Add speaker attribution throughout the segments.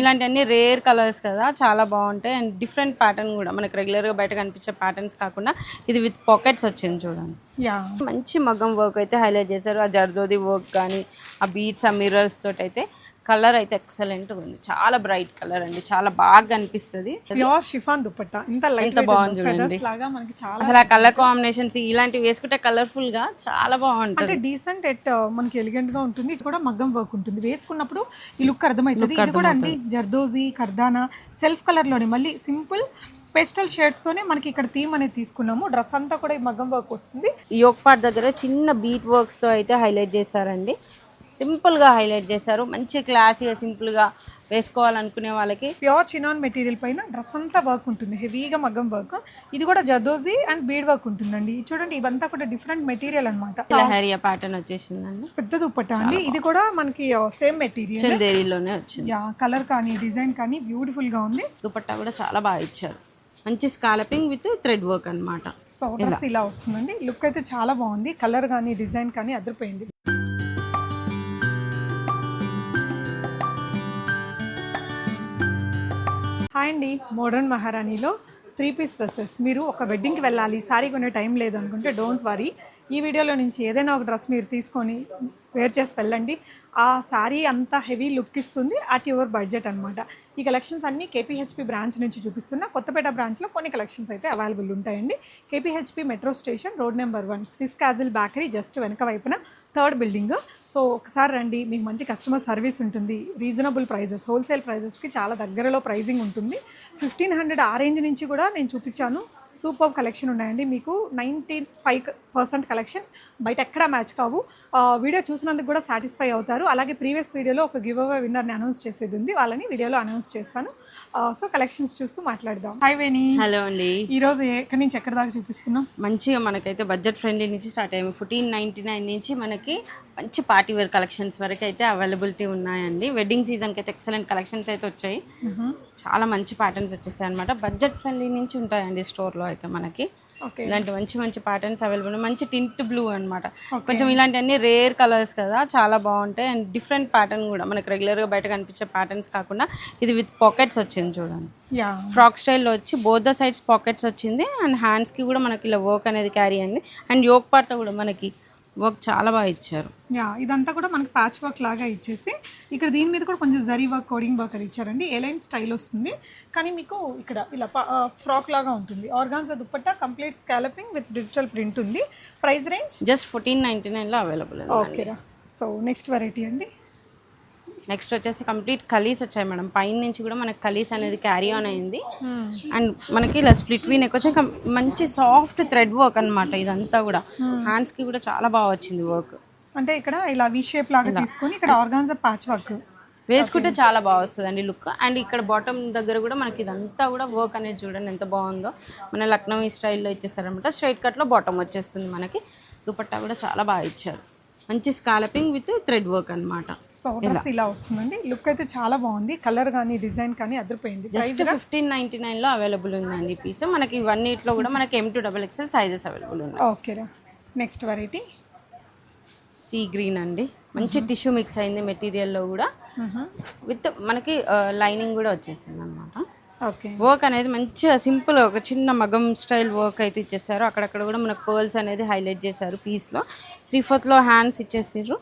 Speaker 1: ఇలాంటివన్నీ rare colours కదా చాలా బాగుంటాయి. అండ్ డిఫరెంట్ ప్యాటర్న్ కూడా మనకి రెగ్యులర్గా బయట కనిపించే ప్యాటర్న్స్ కాకుండా ఇది విత్ పాకెట్స్ వచ్చింది చూడండి.
Speaker 2: యా.
Speaker 1: మంచి మగ్గం వర్క్ అయితే హైలైట్ చేశారు. ఆ జర్దోది వర్క్ కానీ ఆ బీట్స్ ఆ మిర్రర్స్ తోటి అయితే కలర్ అయితే ఎక్సలెంట్ ఉంది. చాలా బ్రైట్ కలర్ అండి. చాలా బాగా కనిపిస్తుంది
Speaker 2: ప్యూర్ షిఫాన్ దుపట్టా. ఇంత లైట్
Speaker 1: బాగుంది చూడండి.
Speaker 2: లాగా మనకి చాలా
Speaker 1: అసలు ఆ కలర్ కాంబినేషన్స్ ఇలాంటివి వేసుకుంటే కలర్ఫుల్గా చాలా బాగుంటుంది.
Speaker 2: అంటే డీసెంట్ ఎట్ మనకి ఎలిగెంట్గా ఉంటుంది. ఇది కూడా మగ్గం వర్క్ ఉంటుంది. వేసుకున్నప్పుడు ఈ లుక్ అర్థమవుతుంది. ఇది కూడా అండి జర్దోజీ కర్దానా సెల్ఫ్ కలర్లోనే. మళ్ళీ సింపుల్ పేస్టల్ షేడ్స్ తోనే మనకి ఇక్కడ థీమ్ అనేది తీసుకున్నాము. డ్రెస్ అంతా కూడా ఈ మగ్గం వర్క్ వస్తుంది.
Speaker 1: యోగ్ పార్ట్ దగ్గర చిన్న బీట్ వర్క్స్తో అయితే హైలైట్ చేశారండి. సింపుల్గా హైలైట్ చేశారు. మంచి క్లాసీగా సింపుల్గా వేసుకోవాలనుకునే వాళ్ళకి.
Speaker 2: ప్యూర్ చినాన్ మెటీరియల్ పైన డ్రెస్ అంతా వర్క్ ఉంటుంది. హెవీగా మగ్గం వర్క్ ఇది కూడా జర్దోజీ అండ్ బీడ్ వర్క్ ఉంటుందండి. చూడండి ఇవంతా కూడా డిఫరెంట్ మెటీరియల్ అన్నమాట.
Speaker 1: ఇలా హెరియా ప్యాటర్న్ వచ్చేసిందండి.
Speaker 2: పెద్ద దుప్పట్టా అండి. ఇది కూడా మనకి సేమ్ మెటీరియల్
Speaker 1: చందేరిలోనే వచ్చింది.
Speaker 2: యా కలర్ కానీ డిజైన్ కానీ బ్యూటిఫుల్గా ఉంది.
Speaker 1: దుపట్టా కూడా చాలా బాగా ఇచ్చారు. మంచి స్కాలపింగ్ విత్ థ్రెడ్ వర్క్ అన్నమాట.
Speaker 2: సో ఇలా. వస్తుందండి. లుక్ అయితే చాలా బాగుంది. కలర్ కానీ డిజైన్ కానీ అదిరిపోయింది. హాయ్ అండి. మోడర్న్ మహారాణిలో త్రీ పీస్ డ్రెస్సెస్ మీరు ఒక వెడ్డింగ్కి వెళ్ళాలి సారీ కొనే టైం లేదు అనుకుంటే డోంట్ వరీ ఈ వీడియోలో నుంచి ఏదైనా ఒక డ్రెస్ మీరు తీసుకొని వేర్ చేసి వెళ్ళండి. ఆ శారీ అంత హెవీ లుక్ ఇస్తుంది అట్ యువర్ బడ్జెట్ అనమాట ఈ కలెక్షన్స్ అన్ని కేపీహెచ్పి బ్రాంచ్ నుంచి చూపిస్తున్నా. కొత్తపేట బ్రాంచ్లో కొన్ని కలెక్షన్స్ అయితే అవైలబుల్ ఉంటాయండి. KPHB metro station road number one Swiss Castle Bakery just వెనక వైపున థర్డ్ బిల్డింగ్ సో ఒకసారి రండి మీకు మంచి కస్టమర్ సర్వీస్ ఉంటుంది. రీజనబుల్ ప్రైజెస్ హోల్సేల్ ప్రైజెస్కి చాలా దగ్గరలో ప్రైజింగ్ ఉంటుంది. ఫిఫ్టీన్ హండ్రెడ్ ఆ రేంజ్ నుంచి కూడా నేను చూపించాను. సూపర్ కలెక్షన్ ఉన్నాయండి. మీకు నైంటీ ఫైవ్ పర్సెంట్ కలెక్షన్ బయట ఎక్కడా మ్యాచ్ కావు. ఆ, వీడియో చూసినందుకు కూడా సాటిస్ఫై అవుతారు. అలాగే ప్రీవియస్ వీడియోలో ఒక గివ్ అవే విన్నర్ని అనౌన్స్ చేసేది ఉంది వాళ్ళని వీడియోలో అనౌన్స్ చేస్తాను. సో కలెక్షన్స్ చూస్తూ మాట్లాడదాం. హాయ్ వేణి.
Speaker 1: హలో అండి.
Speaker 2: ఈరోజు ఎక్కడి నుంచి ఎక్కడి దాకా చూపిస్తున్నాం
Speaker 1: మంచిగా మనకైతే బడ్జెట్ ఫ్రెండ్లీ నుంచి స్టార్ట్ అయ్యాము. ఫోర్టీన్ నైంటీ నైన్ నుంచి మనకి మంచి పార్టీ వేర్ కలెక్షన్స్ వరకు అయితే అవైలబిలిటీ ఉన్నాయండి. వెడ్డింగ్ సీజన్కి అయితే ఎక్సలెంట్ కలెక్షన్స్ అయితే వచ్చాయి. చాలా మంచి ప్యాటర్న్స్ వచ్చేసాయి అనమాట బడ్జెట్ ఫ్రెండ్లీ నుంచి ఉంటాయండి స్టోర్లో అయితే మనకి. ఇలాంటి మంచి మంచి ప్యాటర్న్స్ అవైలబుల్ మంచి టింట్ బ్లూ అన్నమాట. కొంచెం ఇలాంటివన్నీ రేర్ కలర్స్ కదా చాలా బాగుంటాయి. అండ్ డిఫరెంట్ ప్యాటర్న్ కూడా మనకి రెగ్యులర్గా బయట కనిపించే ప్యాటర్న్స్ కాకుండా ఇది విత్ పాకెట్స్ వచ్చింది చూడండి. ఫ్రాక్ స్టైల్లో వచ్చి బోత్ ద సైడ్స్ పాకెట్స్ వచ్చింది. అండ్ హ్యాండ్స్కి కూడా మనకి ఇలా వర్క్ అనేది క్యారీ అయింది. అండ్ యోక్ పార్ట్ కూడా మనకి వర్క్ చాలా బాగా ఇచ్చారు.
Speaker 2: యా ఇదంతా కూడా మనకి ప్యాచ్ వర్క్ లాగా ఇచ్చేసి ఇక్కడ దీని మీద కూడా కొంచెం జరీ వర్క్ కోడింగ్ వర్క్ అది ఇచ్చారండి. ఏ లైన్ స్టైల్ వస్తుంది. కానీ మీకు ఇక్కడ ఇలా ఫ్రాక్ లాగా ఉంటుంది. Organza dupatta complete scalloping with digital print ఉంది. Price range
Speaker 1: just fourteen ninety నైన్లో అవైలబుల్
Speaker 2: ఓకేరా సో నెక్స్ట్ వెరైటీ అండి.
Speaker 1: నెక్స్ట్ వచ్చేసి కంప్లీట్ కలీస్ వచ్చాయి మేడం. పైన నుంచి కూడా మనకి కలీస్ అనేది క్యారీ ఆన్ అయింది. అండ్ మనకి ఇలా స్ప్లిట్ వీ నెక్ వచ్చి మంచి సాఫ్ట్ థ్రెడ్ వర్క్ అన్నమాట ఇదంతా కూడా. హ్యాండ్స్కి కూడా చాలా బాగా వచ్చింది వర్క్
Speaker 2: అంటే ఇక్కడ ఇలా వి షేప్ లాగా తీసుకొని ఇక్కడ ఆర్గాన్జా ప్యాచ్ వర్క్
Speaker 1: వేసుకుంటే చాలా బాగా వస్తుందండి లుక్ అండ్ ఇక్కడ బాటమ్ దగ్గర కూడా మనకి ఇదంతా కూడా వర్క్ అనేది చూడండి ఎంత బాగుందో. మన లక్నో ఈ స్టైల్లో ఇచ్చేసారనమాట స్ట్రైట్ కట్లో బాటమ్ వచ్చేస్తుంది మనకి. దుపట్టా కూడా చాలా బాగా ఇచ్చారు. మంచి స్కాలపింగ్ విత్ థ్రెడ్ వర్క్ అన్నమాట.
Speaker 2: సో ఇలా. వస్తుందండి. లుక్ అయితే చాలా బాగుంది. కలర్ కానీ డిజైన్ కానీ అదిరిపోయింది.
Speaker 1: జస్ట్ ఫిఫ్టీన్ నైన్టీ నైన్లో అవైలబుల్ ఉందండి పీస్ మనకి ఇవన్నిట్లో కూడా మనకి M to double XL sizes available ఉన్నాయి.
Speaker 2: ఓకేరా నెక్స్ట్ వెరైటీ
Speaker 1: సీ గ్రీన్ అండి. మంచి టిష్యూ మిక్స్ అయింది మెటీరియల్లో కూడా. విత్ మనకి లైనింగ్ కూడా వచ్చేసింది అనమాట వర్క్ అనేది మంచిగా సింపుల్ ఒక చిన్న మగం స్టైల్ వర్క్ అయితే ఇచ్చేసారు. అక్కడక్కడ కూడా మనకు పర్ల్స్ అనేది హైలైట్ చేశారు పీస్లో. త్రీ ఫోర్త్లో హ్యాండ్స్ ఇచ్చేసారు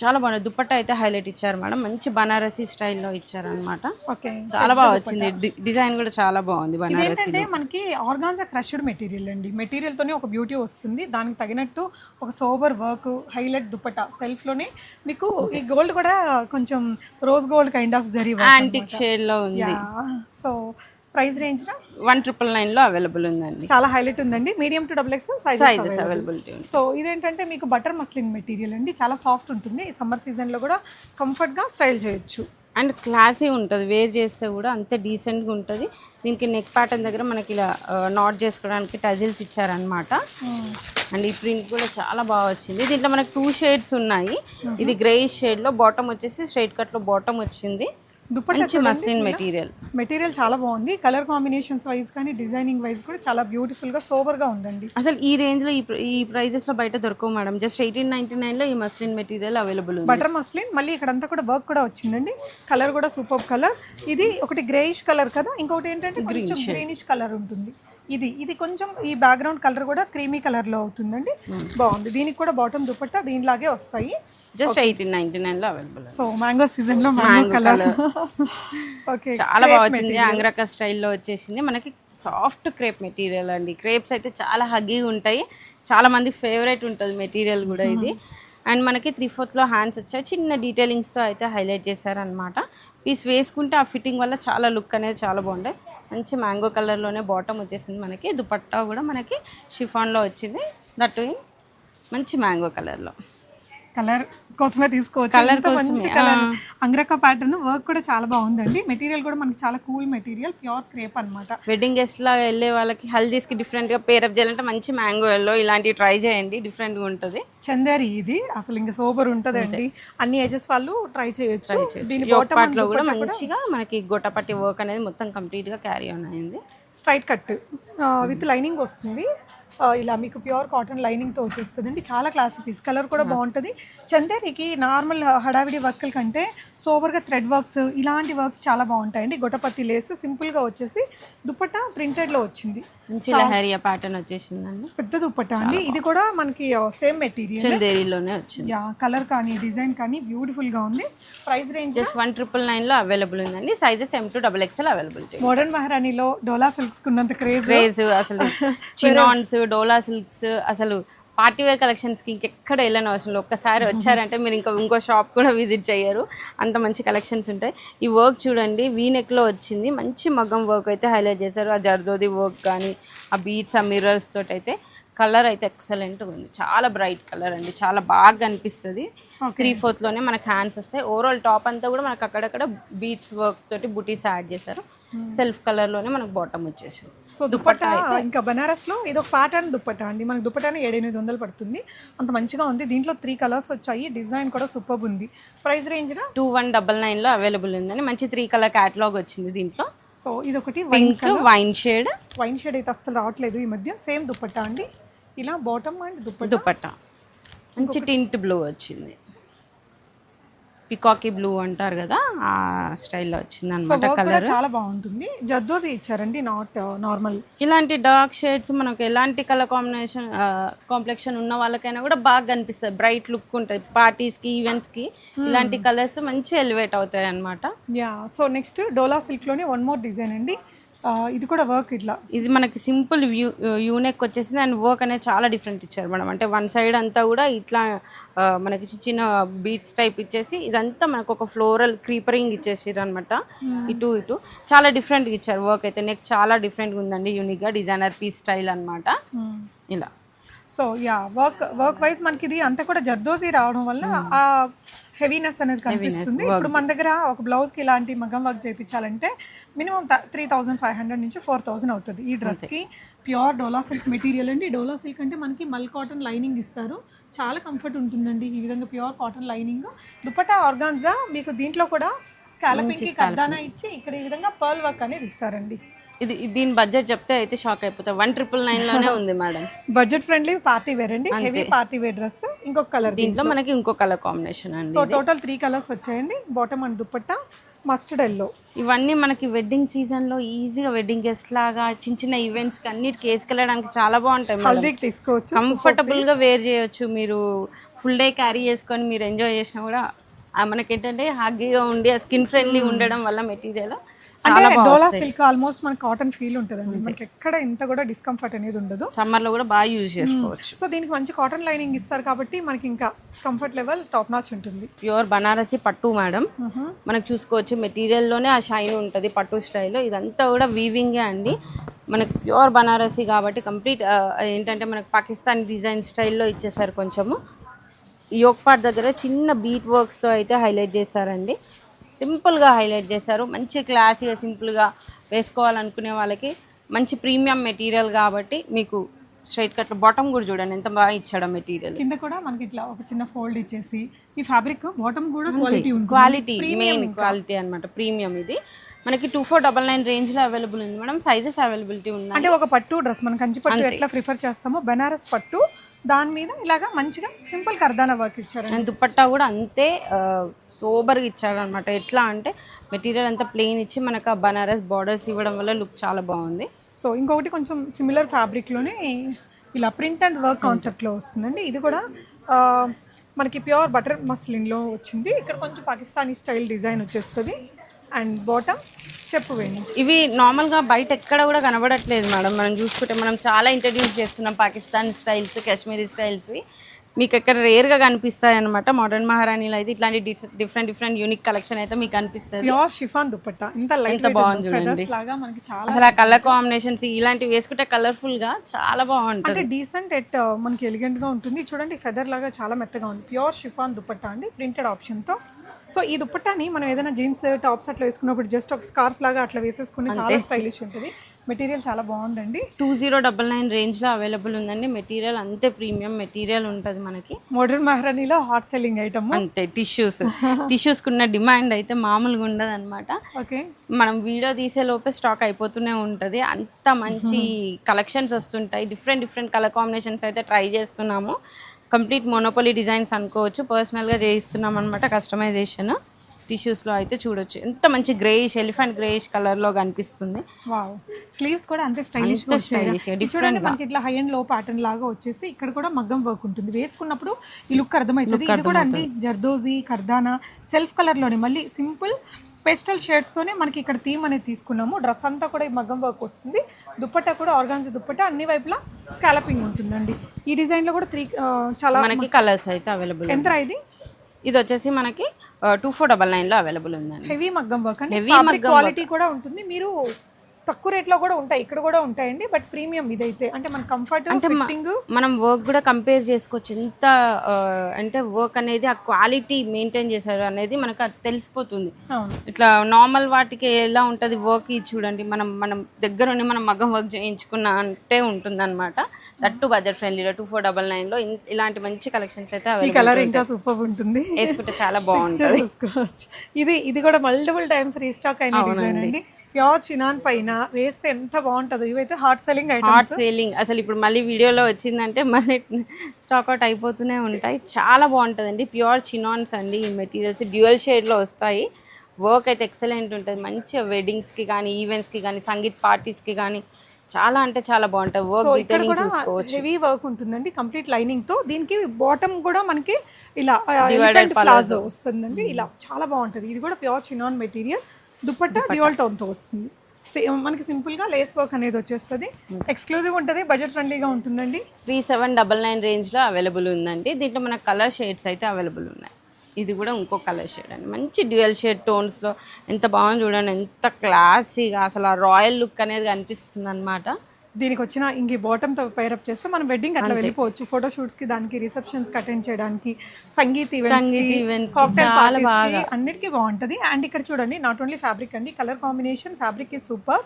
Speaker 1: చాలా బాగుంది. దుపట్టా అయితే హైలైట్ ఇచ్చారు మేడం. మంచి బనారసీ స్టైల్లో ఇచ్చారనమాట
Speaker 2: ఓకే.
Speaker 1: చాలా బాగా వచ్చింది. డిజైన్ కూడా చాలా బాగుంది బనారసీ
Speaker 2: మనకి ఆర్గాన్జా క్రష్డ్ మెటీరియల్ అండి. మెటీరియల్ తోనే ఒక బ్యూటీ వస్తుంది. దానికి తగినట్టు ఒక సోబర్ వర్క్ హైలైట్ దుపట్టా సెల్ఫ్లోనే మీకు ఈ గోల్డ్ కూడా కొంచెం rose gold kind of zari
Speaker 1: antique షేడ్లో ఉంది.
Speaker 2: So price range
Speaker 1: one triple నైన్లో అవైలబుల్ ఉందండి.
Speaker 2: చాలా హైలైట్ ఉందండి. Medium to double X size
Speaker 1: sizes availability
Speaker 2: so ఇదేంటంటే మీకు బటర్ మస్లిన్ మెటీరియల్ అండి. చాలా సాఫ్ట్ ఉంటుంది. ఈ సమ్మర్ సీజన్లో కూడా కంఫర్ట్గా స్టైల్ చేయొచ్చు.
Speaker 1: అండ్ క్లాసీ ఉంటుంది. వేర్ చేస్తే కూడా అంతే డీసెంట్గా ఉంటుంది. దీనికి నెక్ ప్యాటర్న్ దగ్గర మనకి ఇలా నాట్ చేసుకోవడానికి టజిల్స్ ఇచ్చారనమాట అండ్ ఈ ప్రింట్ కూడా చాలా బాగా వచ్చింది. దీంట్లో మనకి టూ షేడ్స్ ఉన్నాయి. ఇది గ్రేయిష్ షేడ్లో బాటమ్ వచ్చేసి స్ట్రైట్ కట్లో బాటమ్ వచ్చింది. మంచి మస్లిన్ మెటీరియల్.
Speaker 2: మెటీరియల్ చాలా బాగుంది. కలర్ కాంబినేషన్స్ వైజ్ కానీ డిజైనింగ్ వైజ్ కూడా చాలా బ్యూటిఫుల్గా సోబర్గా ఉందండి.
Speaker 1: అసలు ఈ రేంజ్లో ఈ ప్ర- ఈ ప్రైజెస్లో బయట దొరకవు మేడం. జస్ట్ ఎయిటీన్ నైన్టీ నైన్లో ఈ మస్లిన్ మెటీరియల్ అవైలబుల్ ఉంది.
Speaker 2: బటర్ మస్లిన్ మళ్ళీ ఇక్కడంతా కూడా వర్క్ కూడా వచ్చిందండి. కలర్ కూడా సూపర్ కలర్ ఇది ఒకటి గ్రేయిష్ కలర్ కదా. ఇంకొకటి ఏంటంటే గ్రీనిష్ కలర్ ఉంటుంది. ఇది ఇది కొంచెం ఈ బ్యాక్గ్రౌండ్ కలర్ కూడా క్రీమీ కలర్లో అవుతుందండి. బాగుంది. దీనికి కూడా బాటమ్ దుపట్టా దీనిలాగే వస్తాయి.
Speaker 1: జస్ట్ ఎయిటీన్ నైన్టీ నైన్లో అవైలబుల్
Speaker 2: సో మ్యాంగో సీజన్లో మ్యాంగో కలర్ ఓకే
Speaker 1: చాలా బాగా వచ్చింది. అంగ్రక స్టైల్లో వచ్చేసింది. మనకి సాఫ్ట్ క్రేప్ మెటీరియల్ అండి. క్రేప్స్ అయితే చాలా హగ్గీగా ఉంటాయి. చాలా మంది ఫేవరెట్ ఉంటుంది మెటీరియల్ కూడా ఇది. అండ్ మనకి త్రీ ఫోర్త్లో హ్యాండ్స్ వచ్చాయి. చిన్న డీటెయిలింగ్స్తో అయితే హైలైట్ చేశారనమాట పీస్ వేసుకుంటే ఆ ఫిట్టింగ్ వల్ల చాలా లుక్ అనేది చాలా బాగుండే మంచి మ్యాంగో కలర్లోనే బాటమ్ వచ్చేసింది మనకి. దుపట్టా కూడా మనకి షిఫాన్లో వచ్చింది. దట్ మంచి మ్యాంగో కలర్లో.
Speaker 2: కలర్ కోసమే తీసుకోవచ్చు. ఎంత మంచి కలర్. అంగ్రక ప్యాటర్న్ వర్క్ కూడా చాలా బాగుందండి. మెటీరియల్ కూడా మనకి చాలా కూల్ మెటీరియల్ ప్యూర్ క్రేప్ అన్నమాట.
Speaker 1: వెడ్డింగ్ గెస్ట్ లా వెళ్ళే వాళ్ళకి హల్దీస్కి డిఫరెంట్గా పేరప్ చేయాలంటే మంచి మ్యాంగో ఎల్లో ఇలాంటివి ట్రై చేయండి. డిఫరెంట్గా ఉంటుంది.
Speaker 2: చందేరి ఇది. అసలు ఇంకా సూపర్ ఉంటదండి. అన్ని ఏజెస్ వాళ్ళు ట్రై చేయొచ్చు. దీని
Speaker 1: బాటమ్లో కూడా మంచిగా మనకి గొట్టపట్టి వర్క్ అనేది మొత్తం కంప్లీట్గా క్యారీ ఆన్ అయింది.
Speaker 2: స్ట్రైట్ కట్ విత్ లైనింగ్ వస్తుంది. ఇలా మీకు ప్యూర్ కాటన్ లైనింగ్తో వచ్చేస్తుందండి. చాలా క్లాస్ పీస్. కలర్ కూడా బాగుంటుంది. చందేరికి నార్మల్ హడావిడి వర్క్ల కంటే సోబర్గా థ్రెడ్ వర్క్స్ ఇలాంటి వర్క్స్ చాలా బాగుంటాయండి. గొట్టపత్తి లేస్ సింపుల్గా వచ్చేసి దుపట్టా ప్రింటెడ్లో వచ్చింది
Speaker 1: లహరియా ప్యాటర్న్ వచ్చేసిందండి.
Speaker 2: పెద్ద దుపట్టా అండి. ఇది కూడా మనకి సేమ్ మెటీరియల్
Speaker 1: చందేరిలోనే వచ్చింది.
Speaker 2: యా కలర్ కానీ డిజైన్ కానీ బ్యూటిఫుల్గా ఉంది. Price range
Speaker 1: just one triple నైన్లో అవైలబుల్ ఉందండి. Sizes M to double XL availability
Speaker 2: modern మహారాణిలో dola silks కున్నంత క్రేజ్.
Speaker 1: క్రేజ్ అసలు. చినాన్స్ డోలా సిల్క్స్ అసలు పార్టీ వేర్ కలెక్షన్స్కి ఇంకెక్కడ వెళ్ళని అవసరం లేదు. ఒక్కసారి వచ్చారంటే మీరు ఇంకా ఇంకో షాప్ కూడా విజిట్ చేయరు. అంత మంచి కలెక్షన్స్ ఉంటాయి. ఈ వర్క్ చూడండి వీ నెక్లో వచ్చింది. మంచి మగ్గం వర్క్ అయితే హైలైట్ చేశారు. ఆ జర్దోది వర్క్ కానీ ఆ బీట్స్ ఆ మిర్రర్స్ తోటి అయితే కలర్ అయితే ఎక్సలెంట్గా ఉంది. చాలా బ్రైట్ కలర్ అండి. చాలా బాగా అనిపిస్తుంది త్రీ ఫోర్త్లోనే మనకు హ్యాండ్స్ వస్తాయి. ఓవరాల్ టాప్ అంతా కూడా మనకు అక్కడక్కడ బీట్స్ వర్క్ తోటి బుటీస్ యాడ్ చేశారు. సెల్ఫ్ కలర్లోనే మనకు బాటమ్ వచ్చేసింది.
Speaker 2: సో దుపట్టా ఇంకా బనారస్లో ఇది ఒక ప్యాటర్న్ దుపట్టా అండి. మనకి దుపట్టానే ఏడెనిమిది వందలు పడుతుంది. అంత మంచిగా ఉంది. దీంట్లో త్రీ కలర్స్ వచ్చాయి. డిజైన్ కూడా సూపర్ ఉంది. Price range
Speaker 1: two one double నైన్లో అవైలబుల్ ఉందండి మంచి త్రీ కలర్ క్యాటలాగ్ వచ్చింది దీంట్లో.
Speaker 2: సో ఇది ఒకటి wine
Speaker 1: pink wine shade
Speaker 2: wine shade అయితే అస్సలు రావట్లేదు ఈ మధ్య. సేమ్ దుపట్టా అండి. ఇలా బాటమ్ అండ్ దుపట్టా
Speaker 1: దుపట్టా మంచి టింట్ బ్లూ వచ్చింది. పికాకీ బ్లూ అంటారు కదా ఆ స్టైల్లో వచ్చింది అనమాట కలర్.
Speaker 2: చాలా బాగుంటుంది. జద్దోసి ఇచ్చారండి నాట్ నార్మల్.
Speaker 1: ఇలాంటి డార్క్ షేడ్స్ మనకు ఎలాంటి కలర్ కాంబినేషన్ కాంప్లెక్షన్ ఉన్న వాళ్ళకైనా కూడా బాగా కనిపిస్తుంది బ్రైట్ లుక్ ఉంటుంది పార్టీస్కి ఈవెంట్స్కి. ఇలాంటి కలర్స్ మంచి ఎలివేట్ అవుతాయి అన్నమాట
Speaker 2: యా సో నెక్స్ట్ డోలా సిల్క్లోనే వన్ మోర్ డిజైన్ అండి. ఇది కూడా వర్క్ ఇట్లా.
Speaker 1: ఇది మనకి సింపుల్ వ్యూ యూనెక్ వచ్చేసింది అండ్ వర్క్ అనేది చాలా డిఫరెంట్ ఇచ్చారు మేడం. అంటే వన్ సైడ్ అంతా కూడా ఇట్లా మనకి చిన్న చిన్న బీట్స్ టైప్ ఇచ్చేసి ఇదంతా మనకు ఒక ఫ్లోరల్ క్రీపరింగ్ ఇచ్చేసారు అనమాట ఇటు ఇటు. చాలా డిఫరెంట్గా ఇచ్చారు. వర్క్ అయితే నెక్ చాలా డిఫరెంట్గా ఉందండి యూనిక్గా డిజైనర్ పీస్ స్టైల్ అన్నమాట. ఇలా.
Speaker 2: So ya work work wise మనకి ఇది అంతా కూడా జర్దోసి రావడం వల్ల ఆ హెవీనెస్ అనేది కనిపిస్తుంది. ఇప్పుడు మన దగ్గర ఒక బ్లౌజ్కి ఇలాంటి మగం work చేయించాలంటే minimum three thousand five hundred నుంచి ఫోర్ థౌసండ్ అవుతుంది ఈ డ్రెస్కి. ప్యూర్ డోలా సిల్క్ మెటీరియల్ అండి. డోలా సిల్క్ అంటే మనకి మల్ కాటన్ లైనింగ్ ఇస్తారు. చాలా కంఫర్ట్ ఉంటుందండి ఈ విధంగా pure cotton lining dupatta organza మీకు దీంట్లో కూడా స్కాలపింగ్కి కర్దానా ఇచ్చి ఇక్కడ ఈ విధంగా పర్ల్ వర్క్ అనేది ఇస్తారండి.
Speaker 1: ఇది దీని బడ్జెట్ చెప్తే అయితే షాక్ అయిపోతాయి వన్ ట్రిపుల్ నైన్లోనే ఉంది madam
Speaker 2: budget friendly party wear అండి. హెవీ పార్టీ వేర్ డ్రెస్ ఇంకొక కలర్
Speaker 1: దీంట్లో మనకి ఇంకో కలర్ కాంబినేషన్ అండి
Speaker 2: సో టోటల్ త్రీ కలర్స్ వచ్చాయండి. Bottom and dupatta mustard yellow
Speaker 1: ఇవన్నీ మనకి వెడ్డింగ్ సీజన్లో ఈజీగా వెడ్డింగ్ గెస్ట్ లాగా చిన్న చిన్న ఈవెంట్స్కి అన్నిటికి వేసుకెళ్ళడానికి చాలా బాగుంటాయి
Speaker 2: హల్దీకి తీసుకోవచ్చు
Speaker 1: కంఫర్టబుల్గా వేర్ చేయొచ్చు. మీరు ఫుల్ డే క్యారీ చేసుకొని మీరు ఎంజాయ్ చేసినా కూడా ఆ మనకేంటంటే హాగీగా ఉండి స్కిన్ ఫ్రెండ్లీ ఉండడం వల్ల మెటీరియల్ చాలా
Speaker 2: డోలా సిల్క్ ఆల్మోస్ట్ మనకి కాటన్ ఫీల్ ఉంటుందండి. మనకి ఎక్కడ ఇంత కూడా డిస్కంఫర్ట్ అనేది ఉండదు.
Speaker 1: సమ్మర్లో కూడా బాగా యూజ్ చేసుకోవచ్చు.
Speaker 2: సో దీనికి మంచి కాటన్ లైనింగ్ ఇస్తారు కాబట్టి మనకి ఇంకా కంఫర్ట్ లెవెల్ టాప్ నాచ్ ఉంటుంది.
Speaker 1: ప్యూర్ బనారసి పట్టు మేడం. మనకు చూసుకోవచ్చు మెటీరియల్లోనే ఆ షైన్ ఉంటుంది పట్టు స్టైల్లో. ఇదంతా కూడా వీవింగే అండి. మనకు ప్యూర్ బనారసి కాబట్టి కంప్లీట్ ఏంటంటే మనకు పాకిస్తానీ డిజైన్ స్టైల్లో ఇచ్చేసారు కొంచెము. యోగ్ పార్ట్ దగ్గర చిన్న బీట్ వర్క్స్తో అయితే హైలైట్ చేశారండి. సింపుల్గా హైలైట్ చేశారు. మంచి క్లాసీగా సింపుల్గా వేసుకోవాలనుకునే వాళ్ళకి మంచి ప్రీమియం మెటీరియల్ కాబట్టి మీకు స్ట్రైట్ కట్ బాటమ్ కూడా చూడండి. ఎంత బాగా ఇచ్చాడు మెటీరియల్.
Speaker 2: కింద కూడా మనకి ఇట్లా ఒక చిన్న ఫోల్డ్ ఇచ్చేసి ఈ ఫ్యాబ్రిక్ బాటమ్ కూడా క్వాలిటీ ఉంది
Speaker 1: క్వాలిటీ మెయిన్ క్వాలిటీ అన్నమాట. ప్రీమియం ఇది. మనకి టూ ఫోర్ డబల్ నైన్ రేంజ్లో అవైలబుల్ ఉంది మేడం. సైజెస్ అవైలబిలిటీ ఉన్నాయి.
Speaker 2: అంటే ఒక పట్టు డ్రెస్ మనం కంచి పట్టు ఎట్లా ప్రిఫర్ చేస్తామో బనారస్ పట్టు దాని మీద ఇలాగా మంచిగా సింపుల్ కర్దానా వర్క్ ఇచ్చారు
Speaker 1: అండ్ దుపట్టా కూడా అంతే సోబర్గా ఇచ్చారనమాట. ఎట్లా అంటే మెటీరియల్ అంతా ప్లెయిన్ ఇచ్చి మనకు ఆ బనారస్ బార్డర్స్ ఇవ్వడం వల్ల లుక్ చాలా బాగుంది.
Speaker 2: సో ఇంకొకటి కొంచెం సిమిలర్ ఫ్యాబ్రిక్లోనే ఇలా ప్రింట్ అండ్ వర్క్ కాన్సెప్ట్లో వస్తుందండి. ఇది కూడా మనకి ప్యూర్ బటర్ మస్లిన్లో వచ్చింది. ఇక్కడ కొంచెం పాకిస్తానీ స్టైల్ డిజైన్ వచ్చేస్తుంది. అండ్ బాటమ్ చెప్పు
Speaker 1: ఇవి నార్మల్గా బయట ఎక్కడ కూడా కనబడట్లేదు మేడం. మనం చూసుకుంటే మనం చాలా ఇంట్రడ్యూస్ చేస్తున్నాం పాకిస్తాన్ స్టైల్స్ కాశ్మీరీ స్టైల్స్వి. మీకు ఎక్కడ రేర్గా కనిపిస్తాయి అనమాట మోడర్న్ మహారాణిలో అయితే ఇట్లాంటి డిఫరెంట్ డిఫరెంట్ యూనిక్ కలెక్షన్ అయితే మీకు అనిపిస్తుంది
Speaker 2: ప్యూర్ షిఫాన్ దుపట్టా. ఇంత లైట్
Speaker 1: బాగుంది
Speaker 2: చాలా
Speaker 1: అసలు ఆ కలర్ కాంబినేషన్స్ ఇలాంటివి వేసుకుంటే కలర్ఫుల్గా చాలా బాగుంటుంది.
Speaker 2: అంటే డీసెంట్ ఎట్ మనకి ఎలిగెంట్గా ఉంటుంది. చూడండి ఫెదర్ లాగా చాలా మెత్తగా ఉంది. ప్యూర్ షిఫాన్ దుపట్టా అండి. ప్రింటెడ్ ఆప్షన్తో. సో ఈ దుపట్టాని మనం ఏదైనా జీన్స్ టాప్స్ అట్లా వేసుకున్నప్పుడు జస్ట్ ఒక స్కార్ఫ్ లాగా అట్లా వేసేసుకుని చాలా స్టైలిష్ ఉంటుంది. మెటీరియల్ చాలా బాగుందండి.
Speaker 1: టూ జీరో డబల్ నైన్ రేంజ్లో అవైలబుల్ ఉందండి. మెటీరియల్ అంతే ప్రీమియం మెటీరియల్ ఉంటుంది మనకి.
Speaker 2: మోడర్న్ మహారాణిలో హాట్ సెల్లింగ్ ఐటమ్
Speaker 1: అంతే టిష్యూస్ టిష్యూస్ కున్న డిమాండ్ అయితే మామూలుగా ఉండదు అనమాట
Speaker 2: ఓకే
Speaker 1: మనం వీడియో తీసే లోపే స్టాక్ అయిపోతూనే ఉంటుంది. అంత మంచి కలెక్షన్స్ వస్తుంటాయి. డిఫరెంట్ డిఫరెంట్ కలర్ కాంబినేషన్స్ అయితే ట్రై చేస్తున్నాము. కంప్లీట్ మోనోపొలీ డిజైన్స్ అనుకోవచ్చు. పర్సనల్గా చేయిస్తున్నాం అనమాట కస్టమైజేషన్. టిష్యూస్లో అయితే చూడొచ్చు. ఎంత మంచి గ్రేయిష్ ఎలిఫెంట్ గ్రేయిష్ కలర్లో కనిపిస్తుంది.
Speaker 2: వావ్. స్లీవ్స్ కూడా అంతే
Speaker 1: స్టైలిష్గా,
Speaker 2: చూడండి మనకి ఇట్లా హై అండ్లో ప్యాటర్న్ లాగా వచ్చేసి ఇక్కడ కూడా మగ్గం వర్క్ ఉంటుంది. వేసుకున్నప్పుడు ఈ లుక్ అర్థమవుతుంది. ఇది కూడా అండి జర్దోజీ కర్దానా సెల్ఫ్ కలర్లోనే. మళ్ళీ సింపుల్ పేస్టల్ షేడ్స్ తోనే మనకి ఇక్కడ థీమ్ అనేది తీసుకున్నాము. డ్రెస్ అంతా కూడా ఈ మగ్గం వర్క్ వస్తుంది. దుప్పట్టా కూడా ఆర్గాన్జీ దుప్పట్టా అన్ని వైపులా స్కాలపింగ్ ఉంటుందండి. ఈ డిజైన్లో కూడా త్రీ చాలా
Speaker 1: మనకి కలర్స్ అయితే అవైలబుల్
Speaker 2: ఎంత ఇది?
Speaker 1: ఇది వచ్చేసి మనకి టూ ఫోర్ డబల్ నైన్లో అవైలబుల్ ఉందండి.
Speaker 2: హెవీ మగ్గం వర్క్ అండి.
Speaker 1: మగ్గం
Speaker 2: క్వాలిటీ కూడా ఉంటుంది. మీరు తక్కువ రేట్లో కూడా ఉంటాయి ఇక్కడ కూడా ఉంటాయండి బట్ ప్రీమియం ఇదైతే. అంటే మన కంఫర్ట్ ఫిట్టింగ్
Speaker 1: మనం వర్క్ కూడా కంపేర్ చేసుకోవచ్చు. ఎంత అంటే వర్క్ అనేది ఆ క్వాలిటీ మెయింటైన్ చేశారు అనేది మనకు తెలిసిపోతుంది. ఇట్లా నార్మల్ వాటికి ఎలా ఉంటుంది వర్క్ చూడండి. మనం మనం దగ్గర ఉండి మనం మగ్గం వర్క్ చేయించుకున్న అంటే ఉంటుంది అనమాట దట్టు బడ్జెట్ ఫ్రెండ్లీలో టూ ఫోర్ డబల్ నైన్లో ఇలాంటి మంచి కలెక్షన్స్ అయితే
Speaker 2: కలర్ ఇంకా సూపర్ ఉంటుంది.
Speaker 1: వేసుకుంటే చాలా బాగుంటుంది.
Speaker 2: ఇది ఇది కూడా మల్టిపుల్ టైమ్స్ రీస్టాక్ అయిన ప్యూర్ చినాన్ పైన వేస్తే ఎంత బాగుంటుందో. ఇవైతే హాట్ సెల్లింగ్
Speaker 1: హాట్ సేలింగ్ అసలు ఇప్పుడు మళ్ళీ వీడియోలో వచ్చిందంటే మళ్ళీ స్టాక్ అవుట్ అయిపోతూనే ఉంటాయి. చాలా బాగుంటుందండి. ప్యూర్ చినాన్స్ అండి ఈ మెటీరియల్స్ డ్యూయల్ షేడ్లో వస్తాయి. వర్క్ అయితే ఎక్సలెంట్ ఉంటుంది. మంచిగా వెడ్డింగ్స్కి కానీ ఈవెంట్స్కి కానీ సంగీత్ పార్టీస్కి కానీ చాలా అంటే చాలా బాగుంటుంది. వర్క్ డీటెయిలింగ్
Speaker 2: కూడా
Speaker 1: చూసుకోవచ్చు.
Speaker 2: హెవీ వర్క్ ఉంటుందండి. కంప్లీట్ లైనింగ్తో. దీనికి బాటమ్ కూడా మనకి ఇలా
Speaker 1: Divided
Speaker 2: ప్లాజో వస్తుందండి. ఇలా చాలా బాగుంటుంది. ఇది కూడా pure chinon material dupatta dual టోన్తో వస్తుంది. మనకి సింపుల్గా లేస్ వర్క్ అనేది వచ్చేస్తుంది. ఎక్స్క్లూజివ్ ఉంటుంది బడ్జెట్ ఫ్రెండ్లీగా ఉంటుందండి.
Speaker 1: త్రీ సెవెన్ డబల్ నైన్ రేంజ్లో అవైలబుల్ ఉందండి. దీంట్లో మనకు కలర్ షేడ్స్ అయితే అవైలబుల్ ఉన్నాయి. ఇది కూడా ఇంకో కలర్ షేడ్ అండి. మంచి డ్యూయల్ షేడ్ టోన్స్లో ఎంత బాగుంది చూడండి ఎంత క్లాసీగా అసలు ఆ రాయల్ లుక్ అనేది కనిపిస్తుంది అనమాట
Speaker 2: దీనికి వచ్చిన ఇంక బాటమ్తో పైరప్ చేస్తే మనం వెడ్డింగ్ అట్లా వెళ్ళిపోవచ్చు. ఫోటో షూట్స్కి దానికి రిసెప్షన్స్కి అటెండ్ చేయడానికి సంగీత్ ఈవెంట్స్. అన్నిటికీ బాగుంటది. అండ్ ఇక్కడ చూడండి నాట్ ఓన్లీ ఫ్యాబ్రిక్ అండి కలర్ కాంబినేషన్ ఫ్యాబ్రిక్ ఈ సూపర్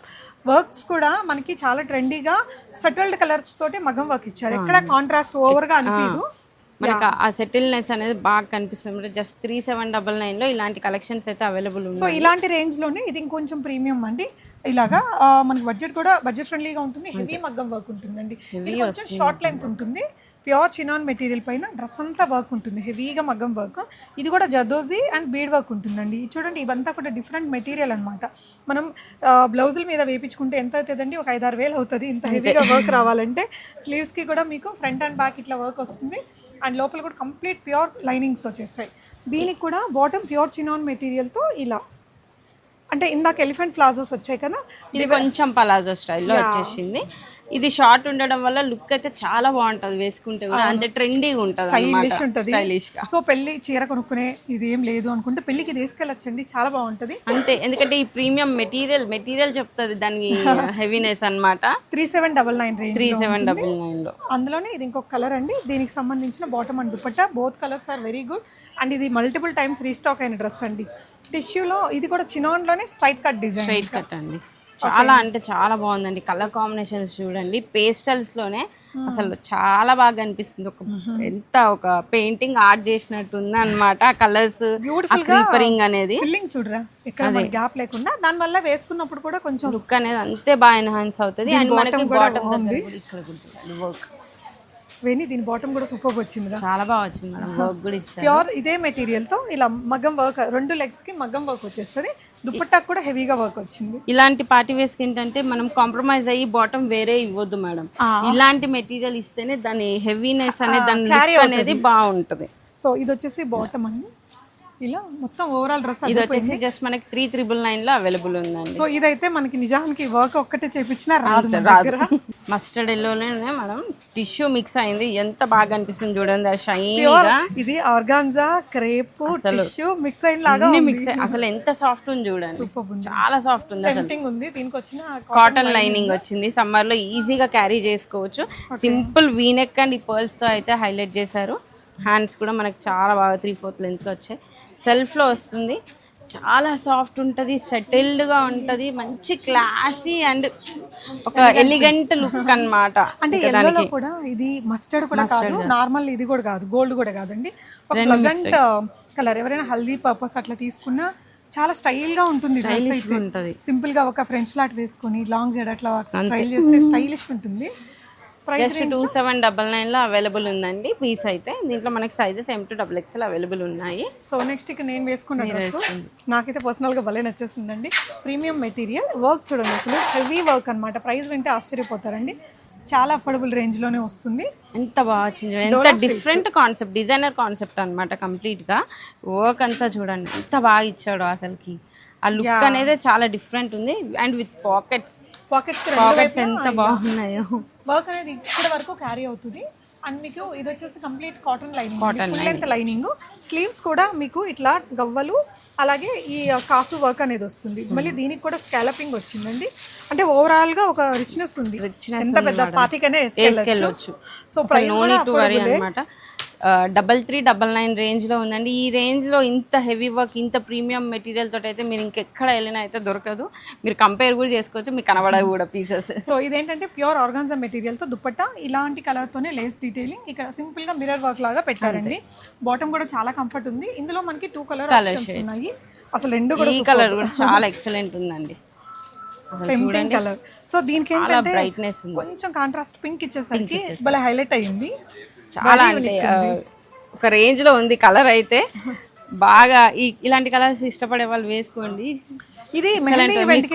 Speaker 2: వర్క్స్ కూడా మనకి చాలా ట్రెండీగా సెటిల్డ్ కలర్స్ తోటి మగం వర్క్ ఇచ్చారు. ఎక్కడ కాంట్రాస్ట్ ఓవర్గా అనిపించదు.
Speaker 1: మనకు ఆ సెటిల్నెస్ అనేది బాగా కనిపిస్తుంది. జస్ట్ త్రీ సెవెన్ డబల్ నైన్లో ఇలాంటి కలెక్షన్స్ అయితే అవైలబుల్
Speaker 2: సో
Speaker 1: ఉన్నాయి.
Speaker 2: ఇలాంటి రేంజ్లోనే ఇది ఇంకొంచెం ప్రీమియం అండి. ఇలాగా మనకి బడ్జెట్ కూడా బడ్జెట్ ఫ్రెండ్లీగా ఉంటుంది హెవీ మగ్గం వర్క్ ఉంటుందండి. షార్ట్ లెంత్ ఉంటుంది. ప్యూర్ చినాన్ మెటీరియల్ పైన డ్రెస్ అంతా వర్క్ ఉంటుంది. హెవీగా మగ్గం వర్క్ ఇది కూడా జదోజీ అండ్ బీడ్ వర్క్ ఉంటుందండి. చూడండి ఇవంతా కూడా డిఫరెంట్ మెటీరియల్ అనమాట మనం బ్లౌజుల మీద వేపించుకుంటే ఎంత అవుతుందండి? ఒక ఐదారు వేలు అవుతుంది. ఇంత హెవీగా వర్క్ రావాలంటే స్లీవ్స్కి కూడా మీకు ఫ్రంట్ అండ్ బ్యాక్ ఇట్లా వర్క్ వస్తుంది. అండ్ లోపల కూడా కంప్లీట్ ప్యూర్ లైనింగ్స్ వచ్చేస్తాయి. దీనికి కూడా బాటమ్ ప్యూర్ చినాన్ మెటీరియల్తో ఇలా అంటే ఇందాక ఎలిఫెంట్ ప్లాజోస్ వచ్చాయి కదా?
Speaker 1: ఇది కొంచెం పలాజో స్టైల్లో వచ్చేసింది. ఇది షార్ట్ ఉండడం వల్ల లుక్ అయితే చాలా బాగుంటుంది వేసుకుంటే కూడా. అంతే ట్రెండీగా ఉంటుంది
Speaker 2: స్టైలిష్ ఉంటుంది.
Speaker 1: స్టైలిష్గా.
Speaker 2: సో పెళ్ళి చీర కొనుక్కునే ఇది ఏం లేదు అనుకుంటే పెళ్ళికి తీసుకెళ్ళొచ్చండి. చాలా బాగుంటుంది.
Speaker 1: అంతే. ఎందుకంటే ఈ ప్రీమియం మెటీరియల్ మెటీరియల్ చెప్తుంది దాని హెవీనెస్ అన్నమాట.
Speaker 2: Three seven double nine range
Speaker 1: three seven double నైన్లో.
Speaker 2: అందులోనే ఇది ఇంకొక కలర్ అండి. దీనికి సంబంధించిన bottom and dupatta both colours are very good and ఇది మల్టిపుల్ టైమ్స్ రీస్టాక్ అయిన డ్రెస్ అండి. టిష్యూలో ఇది కూడా చినాన్లోనే straight cut design
Speaker 1: straight cut అండి. చాలా అంటే చాలా బాగుందండి. కలర్ కాంబినేషన్స్ చూడండి. పేస్టల్స్లోనే అసలు చాలా బాగా అనిపిస్తుంది ఒక ఎంత ఒక పెయింటింగ్ ఆర్ట్ చేసినట్టు ఉంది అనమాట ఆ కలర్స్ క్రీపరింగ్ అనేది.
Speaker 2: ఫిల్లింగ్ చూడరా? ఇక్కడ గ్యాప్ లేకుండా. దాని వల్ల వేసుకున్నప్పుడు కూడా కొంచెం
Speaker 1: లుక్ అనేది అంతే బాగా ఎన్హాన్స్ అవుతుంది. అండ్ మనకి బాటమ్. దగ్గర
Speaker 2: వెని దీని బాటమ్ కూడా సూపర్ వచ్చిందిరా
Speaker 1: చాలా బాగా వచ్చింది మేడం వర్క్ కూడా ఇచ్చారు.
Speaker 2: ప్యూర్ ఇదే మెటీరియల్తో ఇలా మగ్గం వర్క్ రెండు లెగ్స్కి మగ్గం వర్క్ వచ్చేస్తుంది. దుపట్టాకు కూడా హెవీగా వర్క్ వచ్చింది.
Speaker 1: ఇలాంటి పార్టీ వేస్కి ఏంటంటే మనం కాంప్రమైజ్ అయ్యి బాటమ్ వేరే ఇవ్వద్దు మేడం. ఇలాంటి మెటీరియల్ ఇస్తేనే దాని హెవీనెస్ అనేది దాని లుక్ అనేది బాగుంటది.
Speaker 2: సో ఇది వచ్చేసి బాటమ్ అండి. ఇలా మొత్తం ఓవరాల్ డ్రెస్
Speaker 1: ఇది వచ్చేసి జస్ట్ మనకి త్రీ త్రిబుల్ నైన్లో అవైలబుల్ ఉందండి.
Speaker 2: సో ఇదైతే మనకి నిజానికి వర్క్ ఒక్కటే చేపించినా రాదు
Speaker 1: రాదు. మస్టర్డ్ ఎల్లోనే మనం టిష్యూ మిక్స్ అయింది. ఎంత బాగా అనిపిస్తుంది చూడండి ఆ షైనీగా
Speaker 2: ఇది ఆర్గాన్జా క్రేప్ టిష్యూ మిక్స్ అయిన లాగా
Speaker 1: మిక్స్ అసలు ఎంత సాఫ్ట్ ఉంది చూడండి. చాలా సాఫ్ట్ ఉంది అసలు.
Speaker 2: ఉంది. దీనికి వచ్చిన
Speaker 1: కాటన్ లైనింగ్ వచ్చింది. సమ్మర్లో ఈజీగా క్యారీ చేసుకోవచ్చు. సింపుల్ వీనెక్ అండ్ ఈ పర్ల్స్తో అయితే హైలైట్ చేశారు. హ్యాండ్స్ కూడా మనకి చాలా బాగా త్రీ ఫోర్త్ లెంత్ వచ్చాయి. సెల్ఫ్లో వస్తుంది. చాలా సాఫ్ట్ ఉంటుంది సెటిల్డ్గా ఉంటది మంచి క్లాసీ అండ్ ఒక ఎలిగెంట్ లుక్ అన్నమాట
Speaker 2: అంటే కూడా ఇది మస్టర్డ్ కూడా కాదు నార్మల్ ఇది కూడా కాదు గోల్డ్ కూడా కాదండి. ప్లజెంట్ కలర్ ఎవరైనా హల్దీ పర్పస్ అట్లా తీసుకున్నా చాలా స్టైల్గా ఉంటుంది
Speaker 1: ఉంటది.
Speaker 2: సింపుల్గా ఒక ఫ్రెంచ్ లాట్ వేసుకొని లాంగ్ జెడ్ అట్లా స్టైల్ చేస్తే స్టైలిష్ ఉంటుంది. Price
Speaker 1: just two seven double నైన్లో అవైలబుల్ ఉందండి. పీస్ అయితే దీంట్లో మనకి sizes M to double XL available ఉన్నాయి.
Speaker 2: సో నెక్స్ట్ ఇక నేను వేసుకున్న డ్రెస్ నాకైతే పర్సనల్గా భలే నచ్చేసిందండి ప్రీమియం మెటీరియల్ వర్క్ చూడండి అసలు. హెవీ వర్క్ అన్నమాట. ప్రైస్ వింటే ఆశ్చర్యపోతారండి. చాలా అఫోర్డబుల్ రేంజ్లోనే వస్తుంది.
Speaker 1: ఎంత బాగా వచ్చింది చూడండి. ఎంత డిఫరెంట్ కాన్సెప్ట్ డిజైనర్ కాన్సెప్ట్ అనమాట కంప్లీట్గా. వర్క్ అంతా చూడండి. ఎంత బాగా ఇచ్చాడు అసలుకి. ఆ లుక్ అనేది చాలా డిఫరెంట్ ఉంది. And with pockets
Speaker 2: pockets
Speaker 1: pockets ఎంత బాగున్నాయో.
Speaker 2: వర్క్ అనేది ఇక్కడ వరకు క్యారీ అవుతుంది. అండ్ మీకు ఇది వచ్చేసి complete cotton lining full length lining sleeves కూడా మీకు ఇట్లా గవ్వలు అలాగే ఈ కాసు వర్క్ అనేది వస్తుంది. మళ్ళీ దీనికి కూడా స్కాలపింగ్ వచ్చిందండి. అంటే ఓవరాల్గా ఒక రిచ్నెస్ ఉంది.
Speaker 1: Richness
Speaker 2: ఎంత పెద్ద పాతికనే
Speaker 1: వేసుకెళ్ళొచ్చు
Speaker 2: so
Speaker 1: no need to worry అనమాట డబల్ త్రీ డబల్ నైన్ రేంజ్లో ఉందండి. ఈ రేంజ్లో ఇంత హెవీ వర్క్ ఇంత ప్రీమియం మెటీరియల్ తోటి అయితే మీరు ఇంకెక్కడ వెళ్ళినా అయితే దొరకదు. మీరు కంపేర్ కూడా చేసుకోవచ్చు మీకు కనబడవు కూడా పీసెస్
Speaker 2: సో ఇదేంటంటే ప్యూర్ ఆర్గాన్జా మెటీరియల్తో దుపట్టా ఇలాంటి కలర్ తోనే లేస్ డీటెయిలింగ్ ఇక్కడ సింపుల్గా మిరర్ వర్క్ లాగా పెట్టారండి. బాటమ్ కూడా చాలా కంఫర్ట్ ఉంది. ఇందులో మనకి టూ కలర్ ఉన్నాయి. అసలు రెండు కూడా
Speaker 1: ఈ కలర్ కూడా చాలా ఎక్సలెంట్ ఉందండి.
Speaker 2: కలర్ సో దీనికి
Speaker 1: బ్రైట్నెస్
Speaker 2: కొంచెం కాంట్రాస్ట్ పింక్ ఇచ్చేసరికి భలే హైలైట్ అయ్యింది.
Speaker 1: చాలా అంటే ఒక రేంజ్లో ఉంది కలర్ అయితే. బాగా ఈ ఇలాంటి కలర్స్ ఇష్టపడే వాళ్ళు వేసుకోండి.
Speaker 2: ఇది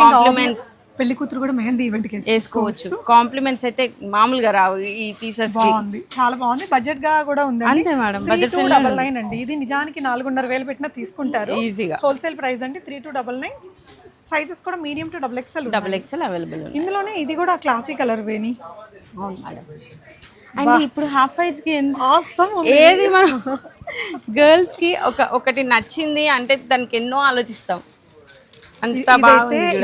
Speaker 1: కాంప్లిమెంట్స్
Speaker 2: పెళ్ళి కూతురు కూడా మెహందీ ఈవెంట్కి
Speaker 1: వేసుకోవచ్చు. కాంప్లిమెంట్స్ అయితే మామూలుగా రావు ఈ పీసెస్
Speaker 2: బాగుంది. చాలా బాగుంది. బడ్జెట్గా కూడా ఉందండి.
Speaker 1: అంతే madam.
Speaker 2: Three two double nine అండి. ఇది నిజానికి నాలుగున్నర వేలు పెట్టినా తీసుకుంటారు.
Speaker 1: ఈజీగా
Speaker 2: హోల్సేల్ ప్రైస్ అండి. Three two double nine sizes కూడా medium to double XL
Speaker 1: double XL available ఉంది
Speaker 2: ఇందులోనే ఇది కూడా క్లాసీ కలర్ వేని
Speaker 1: అవును మేడం. అండ్ ఇప్పుడు హాఫ్
Speaker 2: వైజ్కి
Speaker 1: ఏది మనం గర్ల్స్కి ఒక ఒకటి నచ్చింది అంటే దానికి ఎన్నో ఆలోచిస్తాం. అంత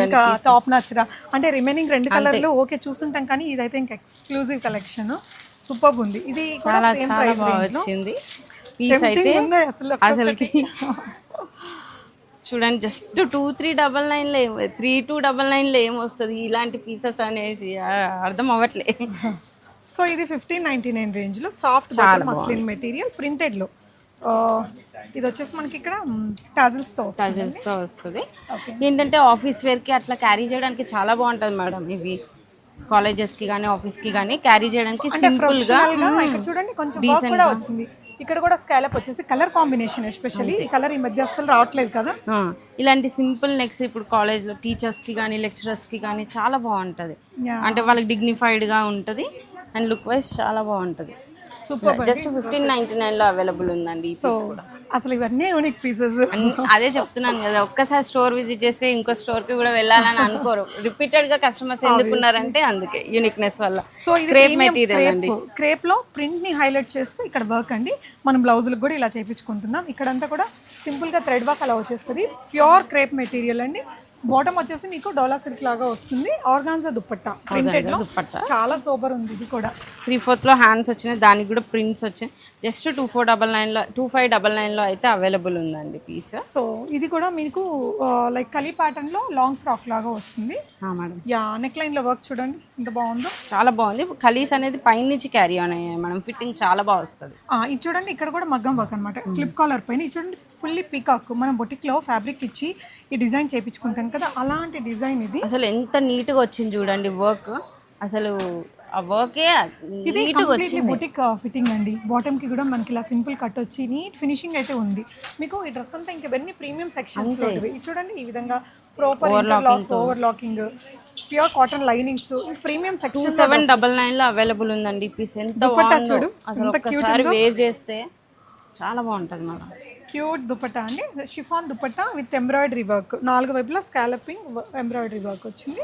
Speaker 2: ఇంకా టాప్ నచ్చరా అంటే రిమైనింగ్ రెండు కలర్లు ఓకే చూసుంటాం కానీ ఇదైతే ఇంకా ఎక్స్క్లూజివ్ కలెక్షన్ సూపర్ ఉంది. ఇది
Speaker 1: చాలా చాలా బాగా వచ్చింది. పీస్ అయితే అసలుకి. చూడండి జస్ట్ టూ త్రీ డబల్ నైన్లో ఏం త్రీ టూ డబల్ నైన్లో ఏమొస్తుంది ఇలాంటి పీసెస్ అనేసి అర్థం అవ్వట్లే.
Speaker 2: సో ఇది ఫిఫ్టీన్ నైన్టీ నైన్ రేంజ్లో సాఫ్ట్ మస్లిన్ మెటీరియల్ ప్రింటెడ్లో. ఆ, ఇది వచ్చేసి మనకి ఇక్కడ టాజిల్స్తో.
Speaker 1: టజల్స్తో వస్తుంది. ఏంటంటే ఆఫీస్ వేర్కి అట్లా క్యారీ చేయడానికి చాలా బాగుంటుంది మేడం ఇవి. కాలేజెస్కి కానీ ఆఫీస్కి కానీ క్యారీ చేయడానికి సింపుల్గా
Speaker 2: గా చూడండి కొంచెం వర్క్ కూడా వచ్చింది. ఇక్కడ కూడా స్కాలప్ వచ్చేసి కలర్ కాంబినేషన్ ఎస్పెషల్లీ కలర్ ఈ మధ్య అస్సలు రావట్లేదు కదా.
Speaker 1: ఇలాంటి సింపుల్ నెక్స్ట్ ఇప్పుడు కాలేజ్లో టీచర్స్కి కానీ లెక్చరర్స్కి కానీ చాలా బాగుంటుంది. అంటే వాళ్ళకి డిగ్నిఫైడ్గా ఉంటుంది. అండ్ లుక్ వైజ్ చాలా బాగుంటుంది.
Speaker 2: సూపర్
Speaker 1: జస్ట్ ఫిఫ్టీన్ నైన్టీ నైన్లో అవైలబుల్ ఉందండి ఈ
Speaker 2: సో
Speaker 1: piece కూడా.
Speaker 2: అసలు ఇవన్నీ యూనిక్ పీసెస్
Speaker 1: అదే చెప్తున్నాను కదా ఒక్కసారి స్టోర్ విజిట్ చేస్తే ఇంకో స్టోర్కి కూడా వెళ్ళాలని అనుకోరు. రిపీటెడ్గా కస్టమర్స్ ఎందుకున్నారంటే అందుకే యూనిక్నెస్ వల్ల.
Speaker 2: సో ఇది
Speaker 1: క్రేప్ మెటీరియల్ అండి.
Speaker 2: క్రేప్లో ప్రింట్ని హైలైట్ చేస్తూ ఇక్కడ వర్క్ అండి. మనం బ్లౌజులకు కూడా ఇలా చేపించుకుంటున్నాం. ఇక్కడంతా కూడా సింపుల్గా థ్రెడ్ వర్క్ అలా వచ్చేస్తుంది ప్యూర్ క్రేప్ మెటీరియల్ అండి. బాటమ్ వచ్చేసి మీకు డోలా సిల్క్ లాగా వస్తుంది. ఆర్గాన్జా దుప్పట్టా. ప్రింటెడ్లో
Speaker 1: దుప్పట్టా.
Speaker 2: చాలా సూపర్ ఉంది ఇది కూడా.
Speaker 1: త్రీ ఫోర్త్లో హ్యాండ్స్ వచ్చినాయి. దానికి కూడా ప్రింట్స్ వచ్చాయి. జస్ట్ టూ ఫోర్ డబల్ నైన్లో టూ ఫైవ్ డబల్ నైన్లో అయితే అవైలబుల్ ఉందండి పీస్
Speaker 2: సో ఇది కూడా మీకు లైక్ కలీ ప్యాటర్న్లో లాంగ్ ఫ్రాక్ లాగా వస్తుంది.
Speaker 1: మేడం
Speaker 2: యా నెక్ లైన్లో వర్క్ చూడండి. ఎంత బాగుందో.
Speaker 1: చాలా బాగుంది. కలీస్ అనేది పైనుంచి క్యారీ ఆన్ అయ్యాయి మనం ఫిట్టింగ్ చాలా బాగా వస్తుంది.
Speaker 2: ఇది చూడండి ఇక్కడ కూడా మగ్గం వర్క్ అనమాట క్లిప్ కాలర్ పైన. ఇది చూడండి ఫుల్లీ పీకాక్ మనం బొటిక్లో ఫ్యాబ్రిక్ ఇచ్చి ఈ డిజైన్ చేయించుకుంటాం కదా అలాంటి డిజైన్ ఇది?
Speaker 1: అసలు ఎంత నీట్గా వచ్చింది చూడండి వర్క్. అసలు ఆ వర్కే
Speaker 2: ఇది కంప్లీట్లీ బుటిక్ ఫిట్టింగ్ అండి. బాటమ్కి కూడా మనకి ఇలా సింపుల్ కట్ వచ్చి నీట్ ఫినిషింగ్ అయితే ఉంది. మీకు ఈ డ్రెస్ అంతా ఇంకా ఇవన్నీ ప్రీమియం సెక్షన్స్లో చూడండి ఈ విధంగా proper over locking pure cotton linings premium
Speaker 1: two
Speaker 2: section
Speaker 1: seven double నైన్లో అవైలబుల్ ఉందండి పీస్ ఎంత
Speaker 2: చూడు,
Speaker 1: అసలు
Speaker 2: ఉందో.
Speaker 1: వేర్ చేస్తే చాలా బాగుంటుంది మేడం.
Speaker 2: క్యూట్ దుపట్టా అండి. Chiffon dupatta with embroidery work. నాలుగు వైపులా స్కాలపింగ్ ఎంబ్రాయిడరీ వర్క్ వచ్చింది.